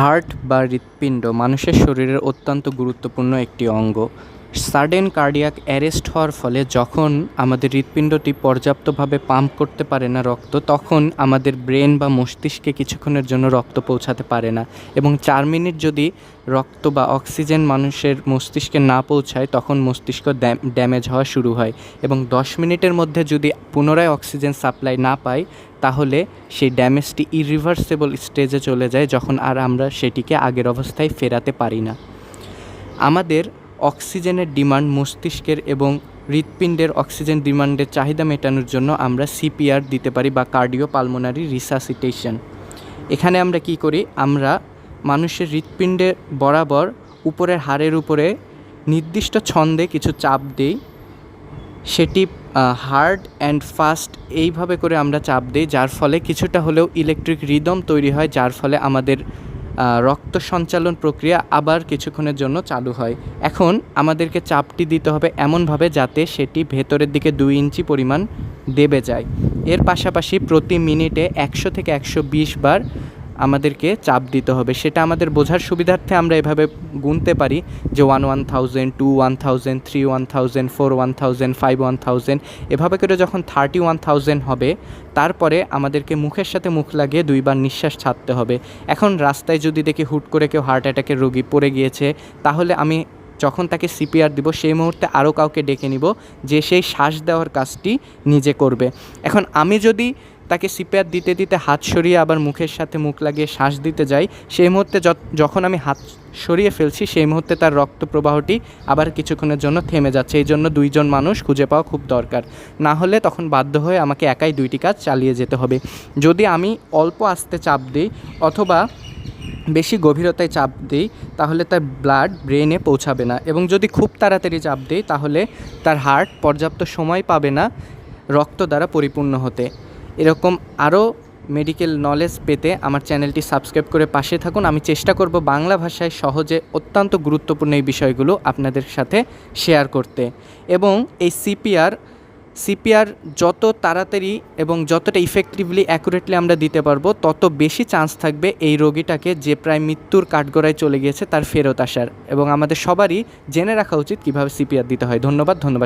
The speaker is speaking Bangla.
হার্ট বা হৃৎপিণ্ড মানুষের শরীরের অত্যন্ত গুরুত্বপূর্ণ একটি অঙ্গ। সাডেন কার্ডিয়াক অ্যারেস্ট হওয়ার ফলে যখন আমাদের হৃৎপিণ্ডটি পর্যাপ্তভাবে পাম্প করতে পারে না রক্ত, তখন আমাদের ব্রেন বা মস্তিষ্কে কিছুক্ষণের জন্য রক্ত পৌঁছাতে পারে না এবং চার মিনিট যদি রক্ত বা অক্সিজেন মানুষের মস্তিষ্কে না পৌঁছায়, তখন মস্তিষ্ক ড্যামেজ হওয়া শুরু হয় এবং দশ মিনিটের মধ্যে যদি পুনরায় অক্সিজেন সাপ্লাই না পাই, তাহলে সেই ড্যামেজটি ইরিভার্সেবল স্টেজে চলে যায় যখন আর আমরা সেটিকে আগের অবস্থায় ফেরাতে পারি না। আমাদের অক্সিজেনের ডিমান্ড মস্তিষ্কের এবং হৃৎপিণ্ডের অক্সিজেন ডিমান্ডের চাহিদা মেটানোর জন্য আমরা সিপিআর দিতে পারি বা কার্ডিও পালমোনারি রিসাসিটেশন। এখানে আমরা কি করি? আমরা মানুষের হৃৎপিণ্ডে বরাবর উপরের হাড়ের উপরে নির্দিষ্ট ছন্দে কিছু চাপ দিই। সেটি হার্ড অ্যান্ড ফাস্ট এইভাবে করে আমরা চাপ দিই, যার ফলে কিছুটা হলেও ইলেকট্রিক রিদম তৈরি হয়, যার ফলে আমাদের রক্ত সঞ্চালন প্রক্রিয়া আবার কিছুক্ষণের জন্য চালু হয়। এখন আমাদেরকে চাপটি দিতে হবে এমনভাবে যাতে সেটি ভেতরের দিকে দুই ইঞ্চি পরিমাণ দেবে যায়। এর পাশাপাশি প্রতি মিনিটে একশো থেকে একশো বিশ বার আমাদেরকে চাপ দিতে হবে। সেটা আমাদের বোঝার সুবিধার্থে আমরা এভাবে গুনতে পারি যে one one thousand two one thousand three one thousand four one thousand five one thousand এভাবে করে যখন থার্টি ওয়ান থাউজেন্ড হবে, তারপরে আমাদেরকে মুখের সাথে মুখ লাগিয়ে দুইবার নিঃশ্বাস ছাড়তে হবে। এখন রাস্তায় যদি দেখি হুট করে কেউ হার্ট অ্যাটাকের রোগী পড়ে গিয়েছে, তাহলে আমি যখন তাকে সিপিআর দিব, সেই মুহূর্তে আরও কাউকে ডেকে নিব, যে সেই শ্বাস দেওয়ার কাজটি নিজে করবে। এখন আমি যদি তাকে সিপিআর দিতে দিতে হাত সরিয়ে আবার মুখের সাথে মুখ লাগিয়ে শ্বাস দিতে যাই, সেই মুহূর্তে যখন আমি হাত সরিয়ে ফেলছি, সেই মুহূর্তে তার রক্ত প্রবাহটি আবার কিছুক্ষণের জন্য থেমে যাচ্ছে। এই জন্য দুইজন মানুষ খুঁজে পাওয়া খুব দরকার। না হলে তখন বাধ্য হয়ে আমাকে একাই দুইটি কাজ চালিয়ে যেতে হবে। যদি আমি অল্প আস্তে চাপ দিই অথবা বেশি গভীরতায় চাপ দিই, তাহলে তার ব্লাড ব্রেনে পৌঁছাবে না এবং যদি খুব তাড়াতাড়ি চাপ দিই, তাহলে তার হার্ট পর্যাপ্ত সময় পাবে না রক্ত দ্বারা পরিপূর্ণ হতে। এরকম আরও মেডিকেল নলেজ পেতে আমার চ্যানেলটি সাবস্ক্রাইব করে পাশে থাকুন। আমি চেষ্টা করব বাংলা ভাষায় সহজে অত্যন্ত গুরুত্বপূর্ণ এই বিষয়গুলো আপনাদের সাথে শেয়ার করতে। এবং এই সিপিআর সিপিআর যত তাড়াতাড়ি এবং যতটা ইফেক্টিভলি অ্যাকুরেটলি আমরা দিতে পারব, তত বেশি চান্স থাকবে এই রোগীটাকে যে প্রায় মৃত্যুর কাঠগড়ায় চলে গিয়েছে, তার ফেরত আসার। এবং আমাদের সবারই জেনে রাখা উচিত কীভাবে সিপিআর দিতে হয়। ধন্যবাদ ধন্যবাদ।